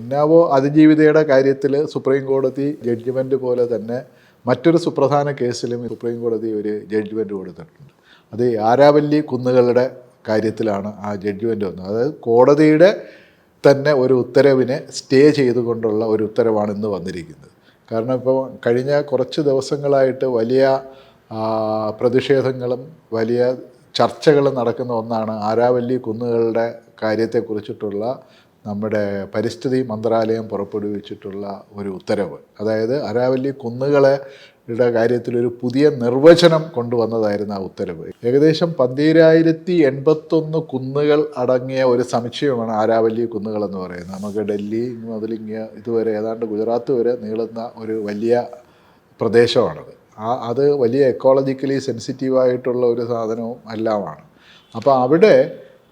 ഉന്നാവോ അതിജീവിതയുടെ കാര്യത്തിൽ സുപ്രീം കോടതി ജഡ്ജ്മെന്റ് പോലെ തന്നെ മറ്റൊരു സുപ്രധാന കേസിലും സുപ്രീം കോടതി ഒരു ജഡ്ജ്മെന്റ് കൊടുത്തിട്ടുണ്ട്. അത് ആരാവല്ലി കുന്നുകളുടെ കാര്യത്തിലാണ് ആ ജഡ്ജ്മെന്റ് വന്നത്. അതായത് കോടതിയുടെ തന്നെ ഒരു ഉത്തരവിനെ സ്റ്റേ ചെയ്തുകൊണ്ടുള്ള ഒരു ഉത്തരവാണ് ഇന്ന് വന്നിരിക്കുന്നത്. കാരണം ഇപ്പോൾ കഴിഞ്ഞ കുറച്ച് ദിവസങ്ങളായിട്ട് വലിയ പ്രതിഷേധങ്ങളും വലിയ ചർച്ചകളും നടക്കുന്ന ഒന്നാണ് ആരാവല്ലി കുന്നുകളുടെ കാര്യത്തെക്കുറിച്ചിട്ടുള്ള നമ്മുടെ പരിസ്ഥിതി മന്ത്രാലയം പുറപ്പെടുവിച്ചിട്ടുള്ള ഒരു ഉത്തരവ്. അതായത് അരാവല്ലി കുന്നുകളെ യുടെ കാര്യത്തിൽ ഒരു പുതിയ നിർവചനം കൊണ്ടുവന്നതായിരുന്നു ആ ഉത്തരവ്. ഏകദേശം പന്തീരായിരത്തി എൺപത്തൊന്ന് കുന്നുകൾ അടങ്ങിയ ഒരു സമുച്ചയമാണ് ആരാവല്ലി കുന്നുകൾ എന്ന് പറയുന്നത്. നമുക്ക് ഡൽഹി മുതൽ ഇതുവരെ ഏതാണ്ട് ഗുജറാത്ത് വരെ നീളുന്ന ഒരു വലിയ പ്രദേശമാണത്. ആ അത് വലിയ എക്കോളജിക്കലി സെൻസിറ്റീവായിട്ടുള്ള ഒരു സാധനവും എല്ലാമാണ്. അപ്പോൾ അവിടെ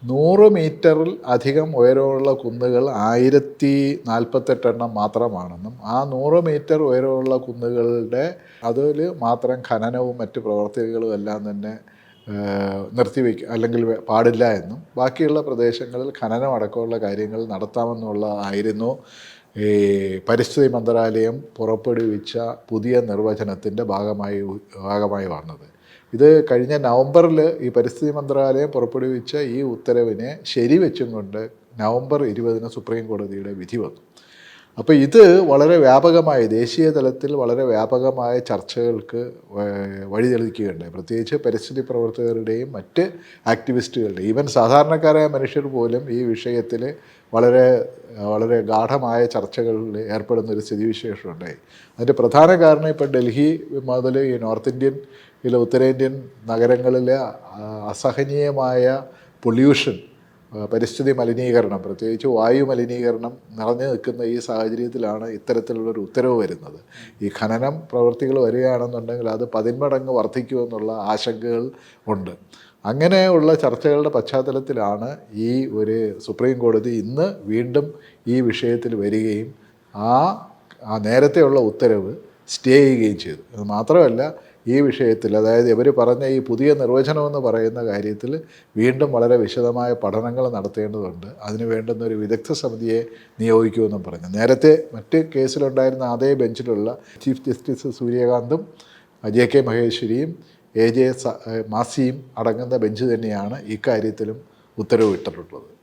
നൂറ് മീറ്ററിൽ അധികം ഉയരമുള്ള കുന്നുകൾ ആയിരത്തി നാൽപ്പത്തെട്ടെണ്ണം മാത്രമാണെന്നും ആ നൂറ് മീറ്റർ ഉയരമുള്ള കുന്നുകളുടെ അതിൽ മാത്രം ഖനനവും മറ്റ് പ്രവർത്തികളും എല്ലാം തന്നെ നിർത്തിവെക്കുക അല്ലെങ്കിൽ പാടില്ല എന്നും ബാക്കിയുള്ള പ്രദേശങ്ങളിൽ ഖനനം അടക്കമുള്ള കാര്യങ്ങൾ നടത്താമെന്നുള്ളതായിരുന്നു പരിസ്ഥിതി മന്ത്രാലയം പുറപ്പെടുവിച്ച പുതിയ നിർവചനത്തിന്റെ ഭാഗമായി ഭാഗമായി വന്നത്. ഇത് കഴിഞ്ഞ നവംബറിൽ ഈ പരിസ്ഥിതി മന്ത്രാലയം പുറപ്പെടുവിച്ച ഈ ഉത്തരവിനെ ശരിവെച്ചും കൊണ്ട് നവംബർ ഇരുപതിന് സുപ്രീം കോടതിയുടെ വിധി വന്നു. അപ്പോൾ ഇത് വളരെ വ്യാപകമായ ദേശീയ തലത്തിൽ വളരെ വ്യാപകമായ ചർച്ചകൾക്ക് വഴി തെളിക്കുകയുണ്ടായി പ്രത്യേകിച്ച് പരിസ്ഥിതി പ്രവർത്തകരുടെയും മറ്റ് ആക്ടിവിസ്റ്റുകളുടെയും ഈവൻ സാധാരണക്കാരായ മനുഷ്യർ പോലും ഈ വിഷയത്തിൽ വളരെ വളരെ ഗാഠമായ ചർച്ചകളിൽ ഏർപ്പെടുന്ന ഒരു സ്ഥിതിവിശേഷം ഉണ്ടായി അതിന്റെ പ്രധാന കാരണം ഇപ്പോൾ ഡൽഹി മുതൽ ഈ നോർത്ത് ഇന്ത്യൻ ഇതിലെ ഉത്തരേന്ത്യൻ നഗരങ്ങളിലെ അസഹനീയമായ പൊല്യൂഷൻ പരിസ്ഥിതി മലിനീകരണം പ്രത്യേകിച്ച് വായു മലിനീകരണം നിറഞ്ഞു നിൽക്കുന്ന ഈ സാഹചര്യത്തിലാണ് ഇത്തരത്തിലുള്ളൊരു ഉത്തരവ് വരുന്നത്. ഈ ഖനനം പ്രവൃത്തികൾ വരികയാണെന്നുണ്ടെങ്കിൽ അത് പതിന്മടങ്ങ് വർദ്ധിക്കുമെന്നുള്ള ആശങ്കകൾ ഉണ്ട്. അങ്ങനെയുള്ള ചർച്ചകളുടെ പശ്ചാത്തലത്തിലാണ് ഈ ഒരു സുപ്രീം കോടതി ഇന്ന് വീണ്ടും ഈ വിഷയത്തിൽ വരികയും ആ നേരത്തെയുള്ള ഉത്തരവ് സ്റ്റേ ചെയ്യുകയും ചെയ്തു. അത് മാത്രമല്ല ഈ വിഷയത്തിൽ അതായത് ഇവർ പറഞ്ഞ ഈ പുതിയ നിർവചനമെന്ന് പറയുന്ന കാര്യത്തിൽ വീണ്ടും വളരെ വിശദമായ പഠനങ്ങൾ നടത്തേണ്ടതുണ്ട്. അതിന് വേണ്ടുന്ന ഒരു വിദഗ്ധ സമിതിയെ നിയോഗിക്കുമെന്നും പറഞ്ഞു. നേരത്തെ മറ്റ് കേസിലുണ്ടായിരുന്ന അതേ ബെഞ്ചിലുള്ള ചീഫ് ജസ്റ്റിസ് സൂര്യകാന്തും ജെ കെ മഹേശ്വരിയും എ ജെ മാസിയും അടങ്ങുന്ന ബെഞ്ച് തന്നെയാണ് ഇക്കാര്യത്തിലും ഉത്തരവിട്ടിട്ടുള്ളത്.